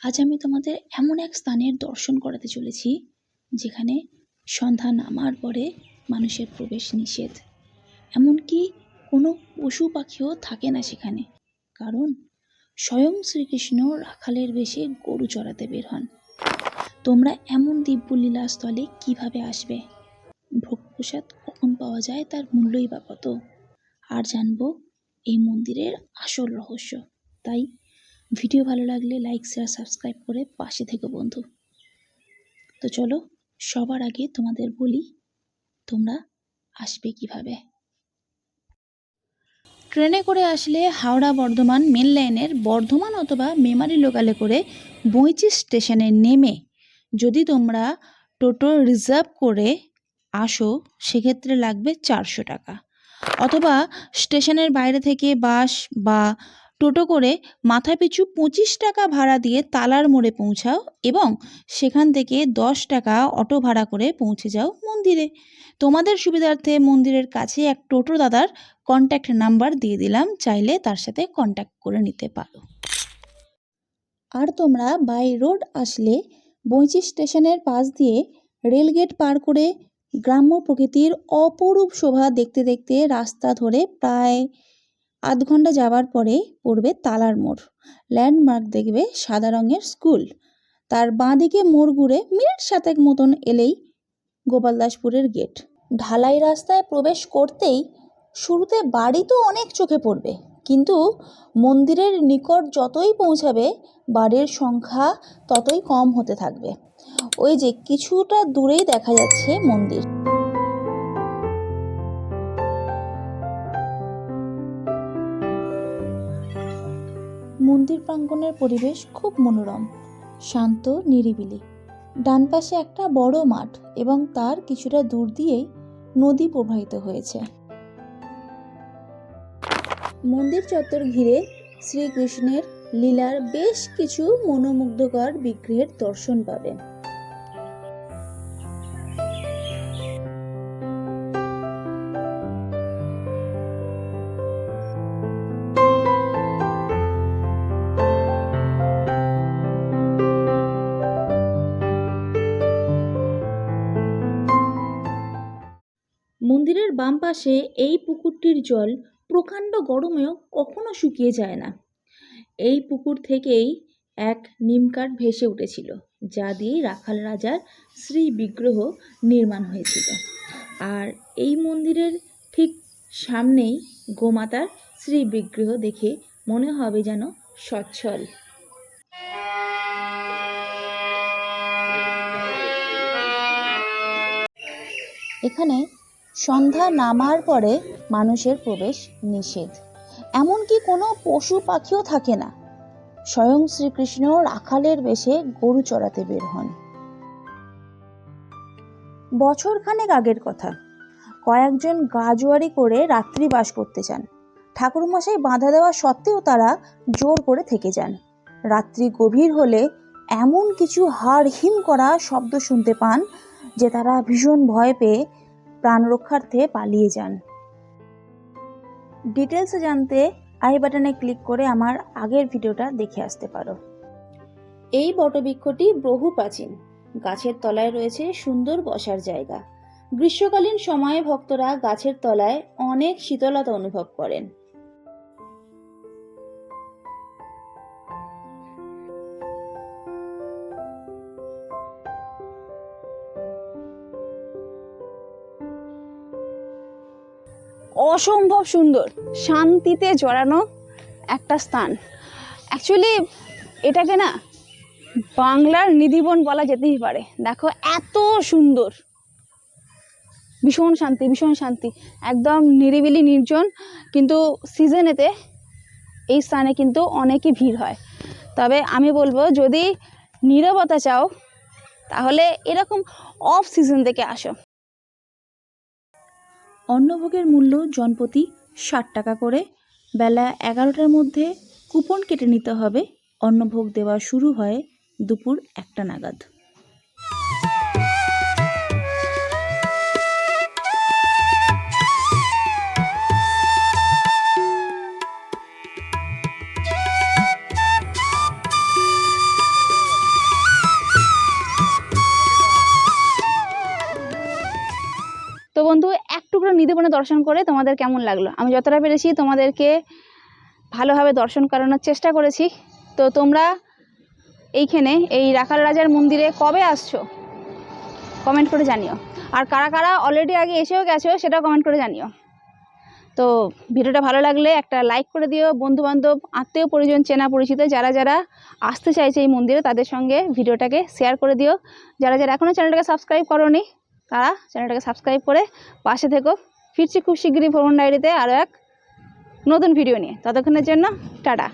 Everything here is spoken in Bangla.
আজ আমি তোমাদের এমন এক স্থানের দর্শন করাতে চলেছি, যেখানে সন্ধ্যা নামার পরে মানুষের প্রবেশ নিষেধ। এমনকি কোনো পশু পাখিও থাকে না সেখানে, কারণ স্বয়ং শ্রীকৃষ্ণ রাখালের বেশে গরু চড়াতে বের হন। তোমরা এমন দিব্যলীলা স্থলে কীভাবে আসবে? ভোগপ্রসাদ কখন পাওয়া যায় তার মূল্যই বা কত? আর জানব এই মন্দিরের আসল রহস্য। তাই ভিডিও ভালো লাগলে লাইক শেয়ার সাবস্ক্রাইব করে পাশে থেকে বন্ধু। তো চলো, সবার আগে তোমাদের বলি, তোমরা আসবে কীভাবে? ট্রেনে করে আসলে হাওড়া বর্ধমান মেন লাইনের বর্ধমান অথবা মেমারি লোকালে করে বইচি স্টেশনে নেমে যদি তোমরা টোটো রিজার্ভ করে আসো, সেক্ষেত্রে লাগবে চারশো টাকা। অথবা স্টেশনের বাইরে থেকে বাস বা টোটো করে মাথাপিছু পঁচিশ টাকা ভাড়া দিয়ে তালার মোড়ে পৌঁছাও এবং সেখান থেকে দশ টাকা অটো ভাড়া করে পৌঁছে যাও মন্দিরে। তোমাদের সুবিধার্থে মন্দিরের কাছে এক টোটো দাদার কন্ট্যাক্ট নাম্বার দিয়ে দিলাম, চাইলে তার সাথে কন্ট্যাক্ট করে নিতে পারো। আর তোমরা বাই রোড আসলে বইচি স্টেশনের পাশ দিয়ে রেলগেট পার করে গ্রাম্য প্রকৃতির অপরূপ শোভা দেখতে দেখতে রাস্তা ধরে প্রায় আধ ঘণ্টা যাওয়ার পরে পড়বে তালার মোড়। ল্যান্ডমার্ক দেখবে সাদা রঙের স্কুল। তার বাঁ দিকে মোড় ঘুরে মিনিট সাতেক মতন এলেই গোপালদাসপুরের গেট। ঢালাই রাস্তায় প্রবেশ করতেই শুরুতে বাড়ি তো অনেক চোখে পড়বে, কিন্তু মন্দিরের নিকট যতই পৌঁছাবে, বাড়ির সংখ্যা ততই কম হতে থাকবে। ওই যে কিছুটা দূরেই দেখা যাচ্ছে মন্দির। মন্দির প্রাঙ্গণের পরিবেশ খুব মনোরম, শান্ত, নিরিবিলি। ডান পাশে একটা বড় মাঠ এবং তার কিছুটা দূর দিয়েই নদী প্রবাহিত হয়েছে। মন্দির চত্বর ঘিরে শ্রীকৃষ্ণের লীলার বেশ কিছু মনোমুগ্ধকর বিগ্রহের দর্শন পাবেন বাম পাশে এই পুকুরটির জল প্রকাণ্ড গরমেও কখনো শুকিয়ে যায় না। এই পুকুর থেকেই এক নিমকাঠ ভেসে উঠেছিল, যা দিয়ে রাখাল রাজার শ্রী বিগ্রহ নির্মাণ হয়েছিল। আর এই মন্দিরের ঠিক সামনেই গোমাতার শ্রী বিগ্রহ দেখে মনে হবে যেন সচ্ছল। এখানে সন্ধ্যা নামার পরে মানুষের প্রবেশ নিষেধ। এমনকি কোনো পশু পাখিও থাকে না। স্বয়ং শ্রীকৃষ্ণ রাখালের বেশে গরু চড়াতে বের হন। বছরখানেক আগের কথা। কয়েকজন গাজুয়ারি করে রাত্রি বাস করতে চান। ঠাকুরমশাই বাঁধা দেওয়া সত্ত্বেও তারা জোর করে থেকে যান। রাত্রি গভীর হলে এমন কিছু হাড় হিম করা শব্দ শুনতে পান যে তারা ভীষণ ভয় পেয়ে প্রাণ রক্ষার্থে পালিয়ে যান। ডিটেলস জানতে আই বাটনে ক্লিক করে আমার আগের ভিডিওটা দেখে আসতে পারো। এই বটবৃক্ষটি বহু প্রাচীন। গাছের তলায় রয়েছে সুন্দর বসার জায়গা। গ্রীষ্মকালীন সময়ে ভক্তরা গাছের তলায় অনেক শীতলতা অনুভব করেন। অসম্ভব সুন্দর। শান্তিতে জড়ানো একটা স্থান। অ্যাকচুয়ালি এটাকে না বাংলার নিধিবন বলা যেতেই পারে। দেখো, এত সুন্দর। ভীষণ শান্তি ভীষণ শান্তি। একদম নিরিবিলি, নির্জন। কিন্তু সিজনেতে এই স্থানে কিন্তু অনেকই ভিড় হয়। তবে আমি বলব, যদি নীরবতা চাও, তাহলে এরকম অফ সিজন থেকে আসো। অন্নভোগের মূল্য জনপ্রতি ষাট টাকা করে। বেলা এগারোটার মধ্যে কুপন কেটে নিতে হবে। অন্নভোগ দেওয়া শুরু হয় দুপুর একটা নাগাদ। বন্ধু একটুকরো নিধিবনে দর্শন করে তোমাদের কেমন লাগল? আমি যতটা পেরেছি তোমাদেরকে ভালোভাবে দর্শন করানোর চেষ্টা করেছি। তো তোমরা এইখানে এই রাখাল রাজার মন্দিরে কবে আসছো? কমেন্ট করে জানিও। আর কারা কারা অলরেডি আগে এসেও গেছো, সেটাও কমেন্ট করে জানিও। তো ভিডিওটা ভালো লাগলে একটা লাইক করে দিও। বন্ধু বান্ধব আত্মীয় পরিজন, চেনা পরিচিত, যারা যারা আসতে চাইছে এই মন্দিরে, তাদের সঙ্গে ভিডিওটাকে শেয়ার করে দিও। যারা যারা এখনও চ্যানেলটাকে সাবস্ক্রাইব করোনি তারা চ্যানেলটাকে সাবস্ক্রাইব করে পাশে থেকো। ফিরছি খুব শীঘ্রই ভ্রমণ ডায়েরিতে আরও এক নতুন ভিডিও নিয়ে। ততক্ষণের জন্য টাটা।